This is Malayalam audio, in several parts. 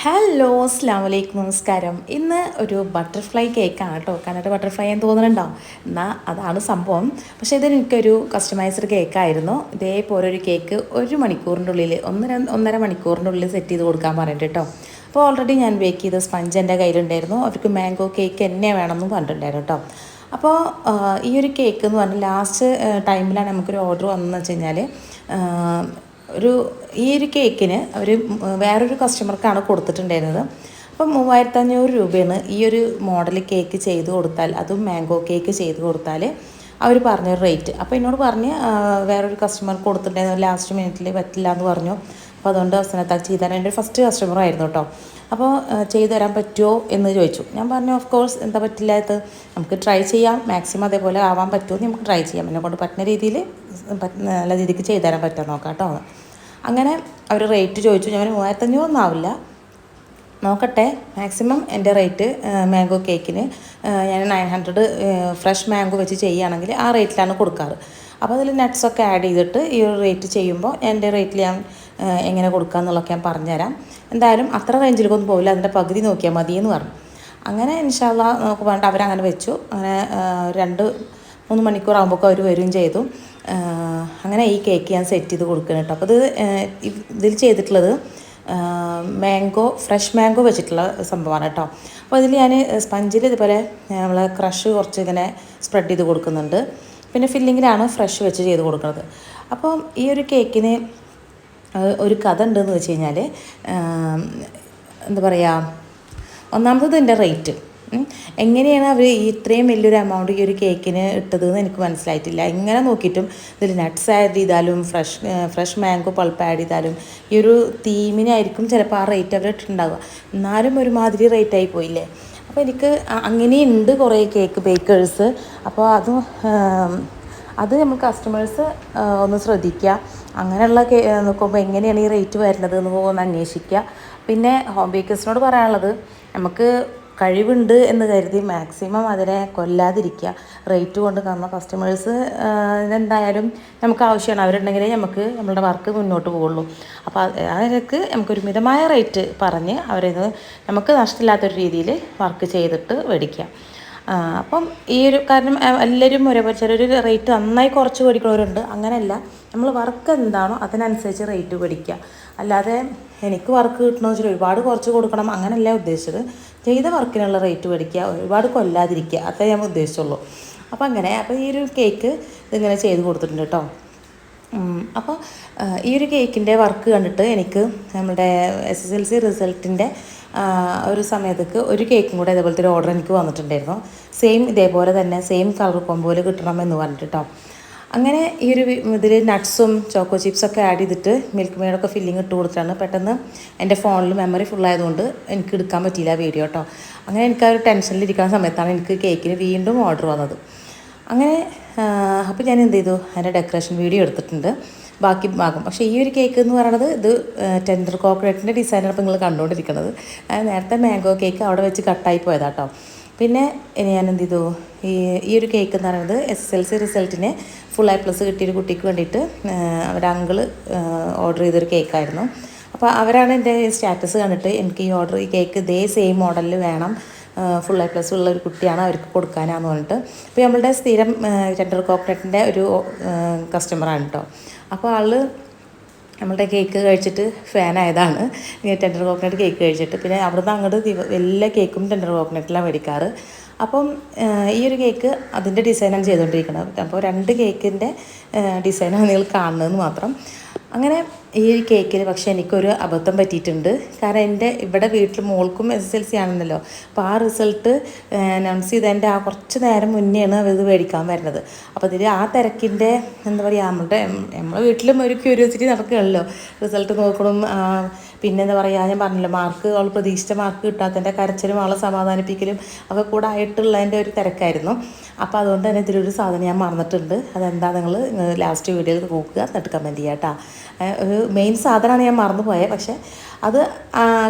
ഹലോ അസ്ലാം വലൈക്കും നമസ്കാരം. ഇന്ന് ഒരു ബട്ടർഫ്ലൈ കേക്കാണ് കേട്ടോ കണ്ടിട്ട് ബട്ടർഫ്ലൈ എന്ന് തോന്നുന്നുണ്ടോ? എന്നാൽ അതാണ് സംഭവം. പക്ഷേ ഇതെനിക്കൊരു കസ്റ്റമൈസ്ഡ് കേക്കായിരുന്നു ഇതേപോലെ ഒരു കേക്ക് ഒരു മണിക്കൂറിന്റെ ഉള്ളിൽ ഒന്നര ഒന്നര മണിക്കൂറിന്റെ ഉള്ളിൽ സെറ്റ് ചെയ്ത് കൊടുക്കാൻ പറഞ്ഞിട്ട് കേട്ടോ അപ്പോൾ ഓൾറെഡി ഞാൻ ബേക്ക് ചെയ്ത സ്പഞ്ച് എന്റെ കയ്യിലുണ്ടായിരുന്നു. അവർക്ക് മാംഗോ കേക്ക് എന്നെ വേണമെന്നും പറഞ്ഞിട്ടുണ്ടായിരുന്നു കേട്ടോ അപ്പോൾ ഈ ഒരു കേക്ക് എന്ന് പറഞ്ഞാൽ ലാസ്റ്റ് ടൈമിലാണ് നമുക്കൊരു ഓർഡർ വന്നതെന്ന് വെച്ച് കഴിഞ്ഞാൽ ഒരു ഈ ഒരു കേക്കിന് അവർ വേറൊരു കസ്റ്റമർക്കാണ് കൊടുത്തിട്ടുണ്ടായിരുന്നത്. അപ്പം മൂവായിരത്തി അഞ്ഞൂറ് രൂപയാണ് ഈ ഒരു മോഡൽ കേക്ക് ചെയ്ത് കൊടുത്താൽ അതും മാംഗോ കേക്ക് ചെയ്ത് കൊടുത്താൽ അവർ പറഞ്ഞൊരു റേറ്റ്. അപ്പോൾ എന്നോട് പറഞ്ഞ് വേറൊരു കസ്റ്റമർ കൊടുത്തിട്ടുണ്ടായിരുന്നു ലാസ്റ്റ് മിനിറ്റിൽ പറ്റില്ല എന്ന് പറഞ്ഞു. അപ്പോൾ അതുകൊണ്ട് അവസാനത്താൽ ചെയ്താൽ എന്റെ ഫസ്റ്റ് കസ്റ്റമർ ആയിരുന്നു കേട്ടോ. അപ്പോൾ ചെയ്തു തരാൻ പറ്റുമോ എന്ന് ചോദിച്ചു. ഞാൻ പറഞ്ഞു ഓഫ് കോഴ്സ് എന്താ പറ്റില്ല പറ്റില്ലാത്തത് നമുക്ക് ട്രൈ ചെയ്യാം. മാക്സിമം അതേപോലെ ആവാൻ പറ്റുമോ നമുക്ക് ട്രൈ ചെയ്യാം. എന്നെ കൊണ്ട് പറ്റുന്ന രീതിയിൽ നല്ല രീതിക്ക് ചെയ്തു തരാൻ പറ്റാൻ നോക്കാം കേട്ടോ. അങ്ങനെ അവർ റേറ്റ് ചോദിച്ചു. ഞാൻ മൂവായിരത്തഞ്ഞൂറൊന്നും ആവില്ല. നോക്കട്ടെ മാക്സിമം എന്റെ റേറ്റ് മാംഗോ കേക്കിന് ഞാൻ നയൻ ഹൺഡ്രഡ് ഫ്രഷ് മാംഗോ വെച്ച് ചെയ്യുകയാണെങ്കിൽ ആ റേറ്റിലാണ് കൊടുക്കാറ്. അപ്പോൾ അതിൽ നട്ട്സൊക്കെ ആഡ് ചെയ്തിട്ട് ഈ ഒരു റേറ്റ് ചെയ്യുമ്പോൾ എന്റെ റേറ്റിൽ ഞാൻ എങ്ങനെ കൊടുക്കുക എന്നുള്ളതൊക്കെ ഞാൻ പറഞ്ഞുതരാം. എന്തായാലും അത്ര റേഞ്ചിലേക്കൊന്നും പോവില്ല. അതിന്റെ പകുതി നോക്കിയാൽ മതി എന്ന് പറഞ്ഞു. അങ്ങനെ ഇൻഷാല്ല നമുക്ക് വേണ്ട അവരങ്ങനെ വെച്ചു. അങ്ങനെ രണ്ട് മൂന്ന് മണിക്കൂർ ആകുമ്പോൾ അവർ വരികയും ചെയ്തു. അങ്ങനെ ഈ കേക്ക് ഞാൻ സെറ്റ് ചെയ്ത് കൊടുക്കണം കേട്ടോ അപ്പോൾ ഇത് ഇതിൽ ചെയ്തിട്ടുള്ളത് മാംഗോ ഫ്രഷ് മാംഗോ വെച്ചിട്ടുള്ള സംഭവമാണ് കേട്ടോ അപ്പോൾ അതിൽ ഞാൻ സ്പഞ്ചിൽ ഇതുപോലെ നമ്മൾ ക്രഷ് കുറച്ച് ഇങ്ങനെ സ്പ്രെഡ് ചെയ്ത് കൊടുക്കുന്നുണ്ട്. പിന്നെ ഫില്ലിങ്ങിലാണ് ഫ്രഷ് വെച്ച് ചെയ്ത് കൊടുക്കുന്നത് അപ്പം ഈ ഒരു കേക്കിന് ഒരു കഥ ഉണ്ടെന്ന് വെച്ച് കഴിഞ്ഞാൽ എന്താ പറയുക ഒന്നാമത്തത് ഇതിന്റെ റേറ്റ്. എങ്ങനെയാണ് അവർ ഇത്രയും വലിയൊരു എമൗണ്ട് ഈ ഒരു കേക്കിന് ഇട്ടതെന്ന് എനിക്ക് മനസ്സിലായിട്ടില്ല. ഇങ്ങനെ നോക്കിയിട്ടും ഇതിൽ നട്ട്സ് ആഡ് ചെയ്താലും fresh fresh mango pulp add ചെയ്താലും ഈ ഒരു തീമിനായിരിക്കും ചിലപ്പോൾ ആ റേറ്റ് അവർ ഇട്ടിട്ടുണ്ടാവുക. എന്നാലും ഒരുമാതിരി റേറ്റ് ആയി പോയില്ലേ? അപ്പോൾ എനിക്ക് അങ്ങനെയുണ്ട് കുറേ കേക്ക് ബേക്കേഴ്സ് അപ്പോൾ അത് അത് നമ്മൾ കസ്റ്റമേഴ്സ് ഒന്ന് ശ്രദ്ധിക്കുക അങ്ങനെയുള്ള കേ നോക്കുമ്പോൾ എങ്ങനെയാണ് ഈ റേറ്റ് വരുന്നത് എന്ന് ഒന്ന് അന്വേഷിക്കുക പിന്നെ ഹോം ബേക്കേഴ്സിനോട് പറയാനുള്ളത് നമുക്ക് കഴിവുണ്ട് എന്ന് കരുതി മാക്സിമം അതിനെ കൊല്ലാതിരിക്കുക. റേറ്റ് കൊണ്ട് കാരണം കസ്റ്റമേഴ്സ് എന്തായാലും നമുക്ക് ആവശ്യമാണ്. അവരുണ്ടെങ്കിലേ നമുക്ക് നമ്മളുടെ വർക്ക് മുന്നോട്ട് പോവുള്ളൂ. അപ്പോൾ അതിനൊക്കെ നമുക്കൊരു മിതമായ റേറ്റ് പറഞ്ഞ് അവരെ നമുക്ക് നഷ്ടമില്ലാത്തൊരു രീതിയിൽ വർക്ക് ചെയ്തിട്ട് മേടിക്കാം അപ്പം ഈ ഒരു കാരണം എല്ലാവരും ഒരേപോലെ ചിലർ റേറ്റ് നന്നായി കുറച്ച് മേടിക്കുന്നവരുണ്ട്. അങ്ങനെയല്ല. നമ്മൾ വർക്ക് എന്താണോ അതിനനുസരിച്ച് റേറ്റ് മേടിക്കുക. അല്ലാതെ എനിക്ക് വർക്ക് കിട്ടണമെന്ന് വെച്ചാൽ ഒരുപാട് കുറച്ച് കൊടുക്കണം. അങ്ങനെയല്ല ഉദ്ദേശിച്ചത്. ചെയ്ത വർക്കിനുള്ള റേറ്റ് മേടിക്കുക ഒരുപാട് കൊല്ലാതിരിക്കുക അത്രേ ഞാൻ ഉദ്ദേശിച്ചുള്ളൂ. അപ്പോൾ അങ്ങനെ അപ്പോൾ ഈ ഒരു കേക്ക് ഇതിങ്ങനെ ചെയ്ത് കൊടുത്തിട്ടുണ്ട് കേട്ടോ അപ്പോൾ ഈ ഒരു കേക്കിന്റെ വർക്ക് കണ്ടിട്ട് എനിക്ക് നമ്മുടെ എസ് എസ് എൽ സി റിസൾട്ടിന്റെ ഒരു സമയത്തേക്ക് ഒരു കേക്കും കൂടെ ഇതേപോലത്തെ ഒരു ഓർഡർ എനിക്ക് വന്നിട്ടുണ്ടായിരുന്നു. സെയിം ഇതേപോലെ തന്നെ സെയിം കളർ കോമ്പോയിൽ കിട്ടണം എന്ന് പറഞ്ഞിട്ട് കേട്ടോ അങ്ങനെ ഈ ഒരു ഇതിൽ നട്ട്സും ചോക്കോ ചിപ്സൊക്കെ ആഡ് ചെയ്തിട്ട് മിൽക്ക് മെയ്ഡൊക്കെ ഫില്ലിങ് ഇട്ട് കൊടുത്തിട്ടാണ് പെട്ടെന്ന് എന്റെ ഫോണിൽ മെമ്മറി ഫുൾ ആയതുകൊണ്ട് എനിക്ക് എടുക്കാൻ പറ്റിയില്ല വീഡിയോ കേട്ടോ അങ്ങനെ എനിക്ക് ആ ഒരു ടെൻഷനിലിരിക്കുന്ന സമയത്താണ് എനിക്ക് കേക്കിന് വീണ്ടും ഓർഡർ വന്നത്. അങ്ങനെ അപ്പോൾ ഞാൻ എന്ത് ചെയ്തു? അതിന്റെ ഡെക്കറേഷൻ വീഡിയോ എടുത്തിട്ടുണ്ട്. ബാക്കി ഭാഗം. പക്ഷേ ഈ ഒരു കേക്ക് എന്ന് പറയുന്നത് ഇത് ടെൻഡർ കോക്കനട്ടിന്റെ ഡിസൈനാണ് ഇപ്പോൾ നിങ്ങൾ കണ്ടുകൊണ്ടിരിക്കുന്നത് നേരത്തെ മാംഗോ കേക്ക് അവിടെ വെച്ച് കട്ടായി പോയതാട്ടോ പിന്നെ ഞാൻ എന്ത് ചെയ്തു? ഈ ഈ ഒരു കേക്ക് എന്ന് പറയുന്നത് എസ് എസ് എൽ സി റിസൾട്ടിന് ഫുൾ ഐ പ്ലസ് കിട്ടിയൊരു കുട്ടിക്ക് വേണ്ടിയിട്ട് അവരുടെ അങ്കിൾ ഓർഡർ ചെയ്തൊരു കേക്കായിരുന്നു അപ്പോൾ അവരാണ് എന്റെ സ്റ്റാറ്റസ് കണ്ടിട്ട് എനിക്ക് ഈ ഓർഡർ ഈ കേക്ക് ഇതേ സെയിം മോഡലിൽ വേണം ഫുൾ ഐ പ്ലസ് ഉള്ള ഒരു കുട്ടിയാണ് അവർക്ക് കൊടുക്കാനാന്ന് പറഞ്ഞിട്ട്. അപ്പോൾ നമ്മളുടെ സ്ഥിരം ടെൻഡർ കോപ്പറേറ്റിന്റെ ഒരു കസ്റ്റമറാണ് കേട്ടോ അപ്പോൾ ആൾ നമ്മളുടെ കേക്ക് കഴിച്ചിട്ട് ഫാൻ ആയതാണ്. ഫാനായതാണ് ടെൻഡർ കോക്കനട്ട് കേക്ക് കഴിച്ചിട്ട്. പിന്നെ അവിടുന്ന് അങ്ങോട്ട് എല്ലാ കേക്കും ടെൻഡർ കോക്കനട്ടിലാണ് മേടിക്കാറ്. അപ്പം ഈ ഒരു കേക്ക് അതിന്റെ ഡിസൈനാണ് ചെയ്തുകൊണ്ടിരിക്കുന്നത് അപ്പോൾ രണ്ട് കേക്കിന്റെ ഡിസൈനാണ് നിങ്ങൾ കാണുന്നതെന്ന് മാത്രം. അങ്ങനെ ഈ ഒരു കേക്കിൽ പക്ഷെ എനിക്കൊരു അബദ്ധം പറ്റിയിട്ടുണ്ട്. കാരണം എന്റെ ഇവിടെ വീട്ടിൽ മോൾക്കും എസ് എൽ സി ആണെന്നല്ലോ. അപ്പോൾ ആ റിസൾട്ട് അനൗൺസ് ചെയ്തതിന്റെ ആ കുറച്ച് നേരം മുന്നെയാണ് ഇത് മേടിക്കാൻ വരുന്നത്. അപ്പോൾ ഇതിൽ ആ തിരക്കിന്റെ എന്താ പറയുക നമ്മുടെ നമ്മളെ വീട്ടിലും ഒരു ക്യൂരിയോസിറ്റി നടക്കുകയാണല്ലോ. റിസൾട്ട് നോക്കണം പിന്നെ എന്താ പറയുക ഞാൻ പറഞ്ഞില്ല മാർക്ക് അവൾ പ്രതീക്ഷിച്ച മാർക്ക് കിട്ടാത്തതിന്റെ കരച്ചിലും അവളെ സമാധാനിപ്പിക്കലും ഒക്കെ കൂടെ ആയിട്ടുള്ളതിന്റെ ഒരു തിരക്കായിരുന്നു. അപ്പോൾ അതുകൊണ്ട് തന്നെ ഇതിലൊരു സാധനം ഞാൻ മറന്നിട്ടുണ്ട്. അതെന്താ നിങ്ങൾ ലാസ്റ്റ് വീഡിയോയിൽ നോക്കുക എന്നിട്ട് കമന്റ് ചെയ്യാം കേട്ടോ ഒരു മെയിൻ സാധനമാണ് ഞാൻ മറന്നു പോയത് പക്ഷേ അത്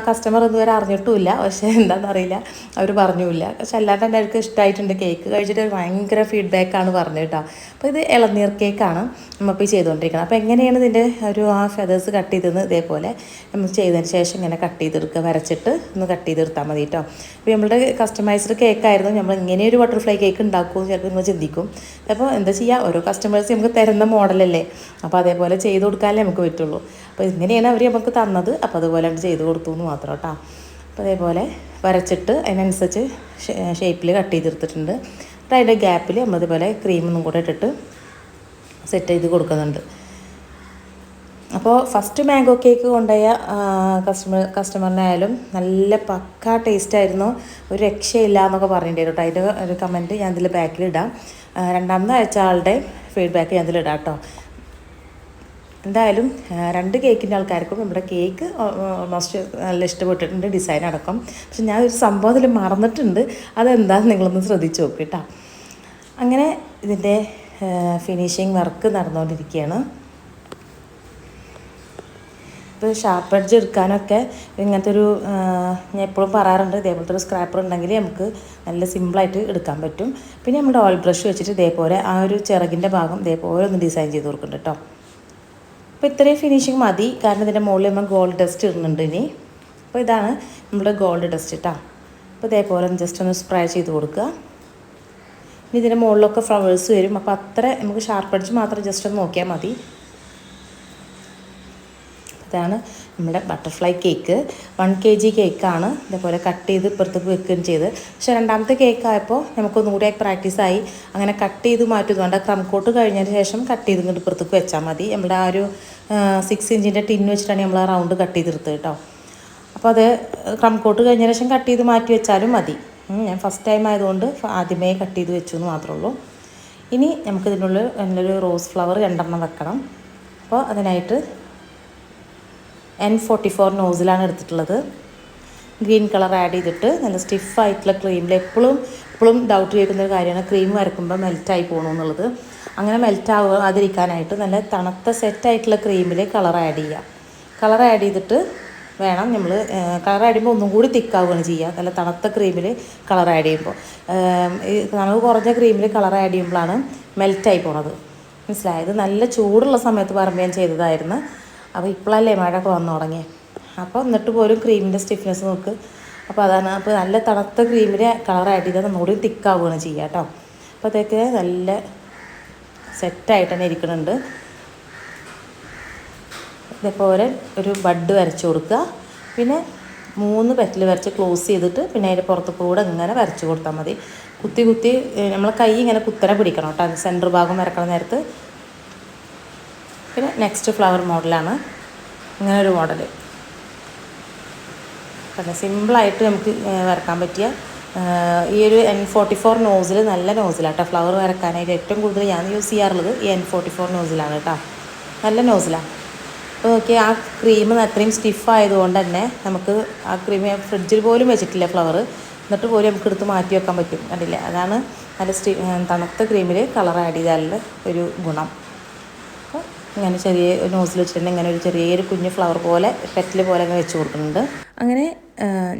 കസ്റ്റമർ ഇതുവരെ അറിഞ്ഞിട്ടുമില്ല. പക്ഷേ എന്താണെന്നറിയില്ല അവർ പറഞ്ഞില്ല പക്ഷെ അല്ലാണ്ട് തന്നെ അവർക്ക് ഇഷ്ടമായിട്ടുണ്ട് കേക്ക് കഴിച്ചിട്ട് ഭയങ്കര ഫീഡ്ബാക്കാണ് പറഞ്ഞത് കേട്ടോ. അപ്പോൾ ഇത് ഇളനീർ കേക്കാണ് നമ്മളിപ്പോൾ ചെയ്തുകൊണ്ടിരിക്കുന്നത്. അപ്പോൾ എങ്ങനെയാണ് ഇതിന്റെ ഒരു ആ ഫെതേഴ്സ് കട്ട് ചെയ്തെന്ന് ഇതേപോലെ നമ്മൾ ചെയ്തതിന് ശേഷം ഇങ്ങനെ കട്ട് ചെയ്തെടുക്കുക വരച്ചിട്ട് ഒന്ന് കട്ട് ചെയ്തെടുത്താൽ മതി കേട്ടോ. അപ്പോൾ നമ്മളുടെ കസ്റ്റമൈസ്ഡ് കേക്കായിരുന്നു നമ്മൾ ഇങ്ങനെ ഒരു ബട്ടർഫ്ലൈ കേക്ക് ഉണ്ടാക്കുമെന്ന് ചിലപ്പോൾ നമ്മൾ ചിന്തിക്കും. അപ്പോൾ എന്താ ചെയ്യുക? ഓരോ കസ്റ്റമേഴ്സ് നമുക്ക് തരുന്ന മോഡലല്ലേ അപ്പോൾ അതേപോലെ ചെയ്ത് കൊടുക്കാനല്ലേ നമുക്ക് പറ്റുള്ളൂ. അപ്പോൾ ഇങ്ങനെയാണ് അവർ നമുക്ക് തന്നത്. അപ്പോൾ അതുപോലെ ചെയ്ത് കൊടുത്തു എന്ന് മാത്രം കേട്ടോ അപ്പോൾ അതേപോലെ വരച്ചിട്ട് അതിനനുസരിച്ച് ഷേപ്പിൽ കട്ട് ചെയ്തെടുത്തിട്ടുണ്ട്. അപ്പോൾ അതിന്റെ ഗ്യാപ്പിൽ നമ്മൾ ഇതുപോലെ ക്രീമൊന്നും കൂടെ ഇട്ടിട്ട് സെറ്റ് ചെയ്ത് കൊടുക്കുന്നുണ്ട്. അപ്പോൾ ഫസ്റ്റ് മാംഗോ കേക്ക് കൊണ്ടുപോയ കസ്റ്റമർ കസ്റ്റമറിനായാലും നല്ല പക്ക ടേസ്റ്റ് ആയിരുന്നു. ഒരു രക്ഷയില്ല എന്നൊക്കെ പറഞ്ഞിട്ടുണ്ടായിരുന്നു കേട്ടോ അതിന്റെ ഒരു കമന്റ് ഞാൻ ഇതിൽ ബാക്കിൽ ഇടാം. രണ്ടാമത്തെ അയച്ച ആളുടെ ഫീഡ്ബാക്ക് ഞാൻ ഇതിലിടാം കേട്ടോ എന്തായാലും രണ്ട് കേക്കിന്റെ ആൾക്കാർക്കും നമ്മുടെ കേക്ക് ഓൾമോസ്റ്റ് നല്ല ഇഷ്ടപ്പെട്ടിട്ടുണ്ട് ഡിസൈൻ അടക്കം. പക്ഷെ ഞാൻ ഒരു സംഭവം അതിൽ മറന്നിട്ടുണ്ട്. അതെന്താണെന്ന് നിങ്ങളൊന്ന് ശ്രദ്ധിച്ച് നോക്ക് കേട്ടോ അങ്ങനെ ഇതിന്റെ ഫിനിഷിങ് വർക്ക് നടന്നുകൊണ്ടിരിക്കുകയാണ് ഇപ്പോൾ ഷാർപ്പ് എഡ്ജ് എടുക്കാനൊക്കെ ഇങ്ങനത്തെ ഒരു ഞാൻ എപ്പോഴും പറയാറുണ്ട് ഇതേപോലത്തെ ഒരു സ്ക്രാപ്പർ ഉണ്ടെങ്കിൽ നമുക്ക് നല്ല സിമ്പിളായിട്ട് എടുക്കാൻ പറ്റും. പിന്നെ നമ്മുടെ ഓയിൽ ബ്രഷ് വെച്ചിട്ട് ഇതേപോലെ ആ ഒരു ചിറകിന്റെ ഭാഗം ഇതേപോലെ ഒന്ന് ഡിസൈൻ ചെയ്ത് കൊടുക്കുന്നുണ്ട് കേട്ടോ അപ്പോൾ ഇത്രയും ഫിനിഷിങ് മതി. കാരണം ഇതിന്റെ മുകളിൽ നമ്മൾ ഗോൾഡ് ഡസ്റ്റ് ഇടുന്നുണ്ട് ഇനി. അപ്പോൾ ഇതാണ് നമ്മുടെ ഗോൾഡ് ഡസ്റ്റ് കേട്ടോ അപ്പോൾ ഇതേപോലെ ജസ്റ്റ് ഒന്ന് സ്പ്രേ ചെയ്ത് കൊടുക്കുക. ഇനി ഇതിന്റെ മുകളിലൊക്കെ ഫ്ലവേഴ്സ് വരും. അപ്പോൾ അത്ര നമുക്ക് ഷാർപ്പടിച്ച് മാത്രം ജസ്റ്റ് ഒന്ന് നോക്കിയാൽ മതി. ഇതാണ് നമ്മുടെ butterfly cake one K G കേക്കാണ് ഇതേപോലെ കട്ട് ചെയ്ത് ഇപ്പുറത്തേക്ക് വെക്കുകയും ചെയ്ത്. പക്ഷേ രണ്ടാമത്തെ കേക്ക് ആയപ്പോൾ നമുക്കൊന്നും കൂടി പ്രാക്ടീസായി അങ്ങനെ കട്ട് ചെയ്ത് മാറ്റുന്നുണ്ട് ക്രം കോട്ട് കഴിഞ്ഞതിന് ശേഷം കട്ട് ചെയ്ത് ഇങ്ങോട്ട് ഇപ്പുറത്തേക്ക് വെച്ചാൽ മതി. നമ്മുടെ ആ ഒരു സിക്സ് ഇഞ്ചിന്റെ ടിന്ന് വെച്ചിട്ടാണ് നമ്മൾ ആ റൗണ്ട് കട്ട് ചെയ്തെടുത്തത് കേട്ടോ അപ്പോൾ അത് ക്രം കോട്ട് കഴിഞ്ഞതിന് ശേഷം കട്ട് ചെയ്ത് മാറ്റി വെച്ചാലും മതി. ഞാൻ ഫസ്റ്റ് ടൈം ആയതുകൊണ്ട് ആദ്യമേ കട്ട് ചെയ്ത് വെച്ചു എന്ന് മാത്രമേ ഉള്ളൂ. ഇനി നമുക്ക് ഇതിനുള്ളിൽ നല്ലൊരു റോസ് ഫ്ലവർ രണ്ടെണ്ണം വെക്കണം. അപ്പോൾ അതിനായിട്ട് എൻ ഫോർട്ടി ഫോർ നോസിലാണ് എടുത്തിട്ടുള്ളത്. ഗ്രീൻ കളർ ആഡ് ചെയ്തിട്ട് നല്ല സ്റ്റിഫായിട്ടുള്ള ക്രീമിൽ എപ്പോഴും എപ്പോഴും ഡൗട്ട് കേൾക്കുന്ന ഒരു കാര്യമാണ്. ക്രീം വരക്കുമ്പോൾ മെൽറ്റായി പോകണമെന്നുള്ളത് അങ്ങനെ മെൽറ്റ് ആവാതിരിക്കാനായിട്ട് നല്ല തണുത്ത സെറ്റായിട്ടുള്ള ക്രീമിൽ കളർ ആഡ് ചെയ്യുക കളർ ആഡ് ചെയ്തിട്ട് വേണം നമ്മൾ കളർ ആഡ് ചെയ്യുമ്പോൾ ഒന്നും കൂടി തിക്കാവുകയാണ് ചെയ്യുക നല്ല തണുത്ത ക്രീമിൽ കളർ ആഡ് ചെയ്യുമ്പോൾ നമുക്ക് കുറഞ്ഞ ക്രീമിൽ കളർ ആഡ് ചെയ്യുമ്പോഴാണ് മെൽറ്റായി പോണത്. മനസ്സിലായത് നല്ല ചൂടുള്ള സമയത്ത് പറമ്പ് ഞാൻ ചെയ്തതായിരുന്നു. അപ്പോൾ ഇപ്പോഴല്ലേ മഴയൊക്കെ വന്നു തുടങ്ങിയത് അപ്പോൾ എന്നിട്ട് പോലും ക്രീമിന്റെ സ്റ്റിഫ്നെസ് നോക്ക്. അപ്പോൾ അതാണ് അപ്പോൾ നല്ല തണുത്ത ക്രീമിന്റെ ആഡ് ചെയ്താൽ ഒന്നുകൂടി തിക്കാവുകയാണ് ചെയ്യുക കേട്ടോ. അപ്പോൾ അതൊക്കെ നല്ല സെറ്റായിട്ട് തന്നെ ഇരിക്കുന്നുണ്ട്. ഇതേപോലെ ഒരു ബഡ് വരച്ച് കൊടുക്കുക. പിന്നെ മൂന്ന് പെറ്റൽ വരച്ച് ക്ലോസ് ചെയ്തിട്ട് പിന്നെ അതിന്റെ പുറത്ത് കൂടെ ഇങ്ങനെ വരച്ച് കൊടുത്താൽ മതി. കുത്തി കുത്തി നമ്മൾ കൈ ഇങ്ങനെ കുത്തനെ പിടിക്കണം കേട്ടോ. സെന്റർ ഭാഗം വരക്കണ നേരത്ത് പിന്നെ നെക്സ്റ്റ് ഫ്ലവർ മോഡലാണ് ഇങ്ങനെ ഒരു മോഡൽ പിന്നെ സിമ്പിളായിട്ട് നമുക്ക് വരക്കാൻ പറ്റിയ ഈ ഒരു എൻ ഫോർട്ടി ഫോർ നോസിൽ നല്ല നോസിലാണ് കേട്ടോ ഫ്ലവർ വരക്കാനായിട്ട് ഏറ്റവും കൂടുതൽ ഞാൻ യൂസ് ചെയ്യാറുള്ളത് ഈ എൻ ഫോർട്ടി ഫോർ നോസിലാണ് കേട്ടോ നല്ല നോസിലാണ് അപ്പോൾ ആ ക്രീം അത്രയും സ്റ്റിഫ് ആയതുകൊണ്ട് തന്നെ നമുക്ക് ആ ക്രീം ഫ്രിഡ്ജിൽ പോലും വെച്ചിട്ടില്ല ഫ്ലവർ എന്നിട്ട് പോലും നമുക്ക് എടുത്ത് മാറ്റി വെക്കാൻ പറ്റും. കണ്ടില്ലേ? അതാണ് നല്ല സ്റ്റി തണുത്ത ക്രീമിൽ കളർ ആഡ് ചെയ്താലുള്ള ഒരു ഗുണം. ഇങ്ങനെ ചെറിയ നോസിൽ വെച്ചിട്ടുണ്ടെങ്കിൽ ഇങ്ങനെ ഒരു ചെറിയൊരു കുഞ്ഞ് ഫ്ലവർ പോലെ പെറ്റൽ പോലെ അങ്ങ് വെച്ച് കൊടുക്കുന്നുണ്ട്. അങ്ങനെ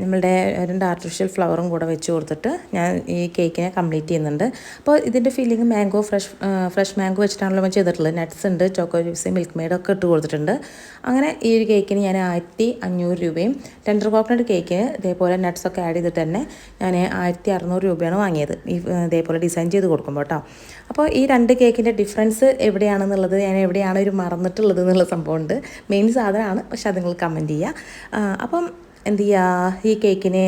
നമ്മളുടെ രണ്ട് ആർട്ടിഫിഷ്യൽ ഫ്ലവറും കൂടെ വെച്ച് കൊടുത്തിട്ട് ഞാൻ ഈ കേക്കിനെ കംപ്ലീറ്റ് ചെയ്യുന്നുണ്ട്. അപ്പോൾ ഇതിന്റെ feeling mango fresh fresh mango വെച്ചിട്ടാണല്ലോ നമ്മൾ ചെയ്തിട്ടുള്ളത്. നട്ട്സ് ഉണ്ട് ചോക്കോ ചിപ്സ് മിൽക്ക് മെയ്ഡ് ഒക്കെ ഇട്ട് കൊടുത്തിട്ടുണ്ട്. അങ്ങനെ ഈ ഒരു കേക്കിന് ഞാൻ ആയിരത്തി അഞ്ഞൂറ് രൂപയും ടെൻഡർ കോക്കനട്ട് കേക്കിന് ഇതേപോലെ നട്ട്സ് ഒക്കെ ആഡ് ചെയ്തിട്ട് തന്നെ ഞാൻ ആയിരത്തി അറുന്നൂറ് രൂപയാണ് വാങ്ങിയത്. ഈ ഇതേപോലെ ഡിസൈൻ ചെയ്ത് കൊടുക്കുമ്പോൾ കേട്ടോ അപ്പോൾ ഈ രണ്ട് കേക്കിന്റെ ഡിഫറൻസ് എവിടെയാണെന്നുള്ളത് ഞാൻ എവിടെയാണ് ഒരു മറന്നിട്ടുള്ളത് എന്നുള്ള സംഭവമുണ്ട്. മെയിൻ സാധനമാണ് പക്ഷെ അത് നിങ്ങൾ കമന്റ് ചെയ്യുക. അപ്പം എന്ത് ചെയ്യുക ഈ കേക്കിന്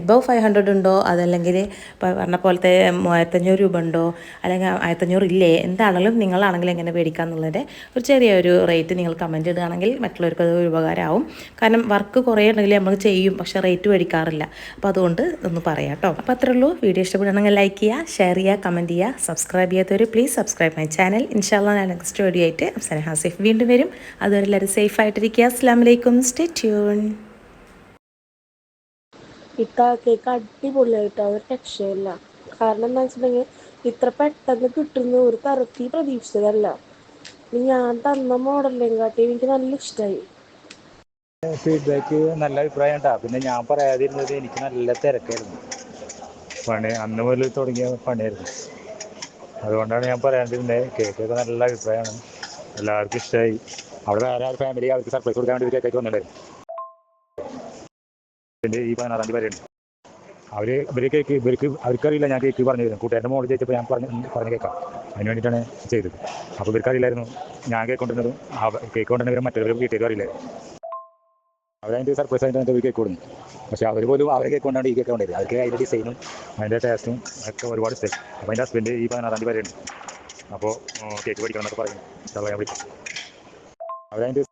എബവ് ഫൈവ് ഹൺഡ്രഡ് ഉണ്ടോ? അതല്ലെങ്കിൽ പറഞ്ഞ പോലത്തെ മൂവായിരത്തഞ്ഞൂറ് രൂപ ഉണ്ടോ? അല്ലെങ്കിൽ ആയിരത്തഞ്ഞൂറ് ഇല്ലേ? എന്താണെങ്കിലും നിങ്ങളാണെങ്കിലും എങ്ങനെ മേടിക്കാമെന്നുള്ളതിന്റെ ഒരു ചെറിയൊരു റേറ്റ് നിങ്ങൾ കമന്റ് ഇടുകയാണെങ്കിൽ മറ്റുള്ളവർക്ക് അത് ഉപകാരമാവും. കാരണം വർക്ക് കുറേ ഉണ്ടെങ്കിൽ നമ്മൾ ചെയ്യും പക്ഷേ റേറ്റ് മേടിക്കാറില്ല. അപ്പോൾ അതുകൊണ്ട് ഒന്ന് പറയാം കേട്ടോ. അപ്പോൾ അത്രേ ഉള്ളൂ. വീഡിയോ ഇഷ്ടപ്പെടുകയാണെങ്കിൽ ലൈക്ക് ചെയ്യുക ഷെയർ ചെയ്യുക കമന്റ് ചെയ്യുക സബ്സ്ക്രൈബ് ചെയ്യാത്തവർ പ്ലീസ് സബ്സ്ക്രൈബ് മൈ ചാനൽ ഇൻഷാല്ല ഞാൻ നെക്സ്റ്റ് വീഡിയോ ആയിട്ട് അഫ്സാന ഹാസിഫ് വീണ്ടും വരും. അതുവരെ എല്ലാവരും സേഫ് ആയിട്ടിരിക്കുക. അസ്സാം വലൈക്കും സ്റ്റേ ട്യൂൺ ഇത്ത കേക്ക് അടിപൊളിയായിട്ട് ഒരു രക്ഷയില്ല. കാരണം എന്താ വെച്ചിട്ടുണ്ടെങ്കിൽ ഇത്ര പെട്ടെന്ന് കിട്ടുന്ന ഒരു തരത്തിൽ പ്രതീക്ഷിച്ചതല്ല. ഞാൻ തന്ന മോഡലിനെയും കാട്ടി എനിക്ക് നല്ല ഇഷ്ടമായി ഫീഡ്ബാക്ക് നല്ല അഭിപ്രായം ഉണ്ടാ പിന്നെ ഞാൻ പറയാതിരുന്നത് എനിക്ക് നല്ല തിരക്കായിരുന്നു. പണി അന്ന് മുതൽ തുടങ്ങിയ പണിയായിരുന്നു. അതുകൊണ്ടാണ് ഞാൻ പറയാതിരുന്നത്. കേക്കൊക്കെ നല്ല അഭിപ്രായമാണ്. എല്ലാവർക്കും ഇഷ്ടമായി അവിടെ വേറെ ഫാമിലി അവർക്ക് സർപ്രൈസ് കൊടുക്കാൻ വേണ്ടി കേക്കൊക്കെ വന്നിട്ടുണ്ടായിരുന്നു? എന്റെ ഈ പതിനാറാം തീയതി വരെയുണ്ട്. അവർ ഇവരൊക്കെ ഇവർക്ക് അവർക്കറിയില്ല ഞാൻ കേക്ക് പറഞ്ഞു തരുന്നു കൂട്ടുകാരുടെ മോൾ ചോദിച്ചപ്പോൾ ഞാൻ പറഞ്ഞു പറഞ്ഞു കേൾക്കാം. അതിന് വേണ്ടിയിട്ടാണ് ചെയ്തത്. അപ്പോൾ ഇവർക്കറിയില്ലായിരുന്നു. ഞാൻ കേക്ക് കൊണ്ടുവന്നതും കേക്ക് കൊണ്ടുവന്നവരും മറ്റൊരു വീട്ടുകാരും അവരതിന്റെ സർപ്രൈസ് ആയിട്ട് അതിന്റെ കേക്ക് കൊടുക്കും. പക്ഷേ അവർ പോലും അവരെ കേക്ക് കൊണ്ടാണ് ഈ കേക്ക് കൊണ്ടത് അവർക്ക് അതിന്റെ ഡിസൈനും അതിന്റെ ടേസ്റ്റും ഒക്കെ ഒരുപാട് ഇഷ്ടം. അപ്പോൾ എന്റെ ഹസ്ബൻഡ് ഈ പതിനാറാം തീയതി വരെയുണ്ട്. അപ്പോൾ കേക്ക് പഠിക്കണം എന്നൊക്കെ പറയും വിളിക്കും. അവരതിന്റെ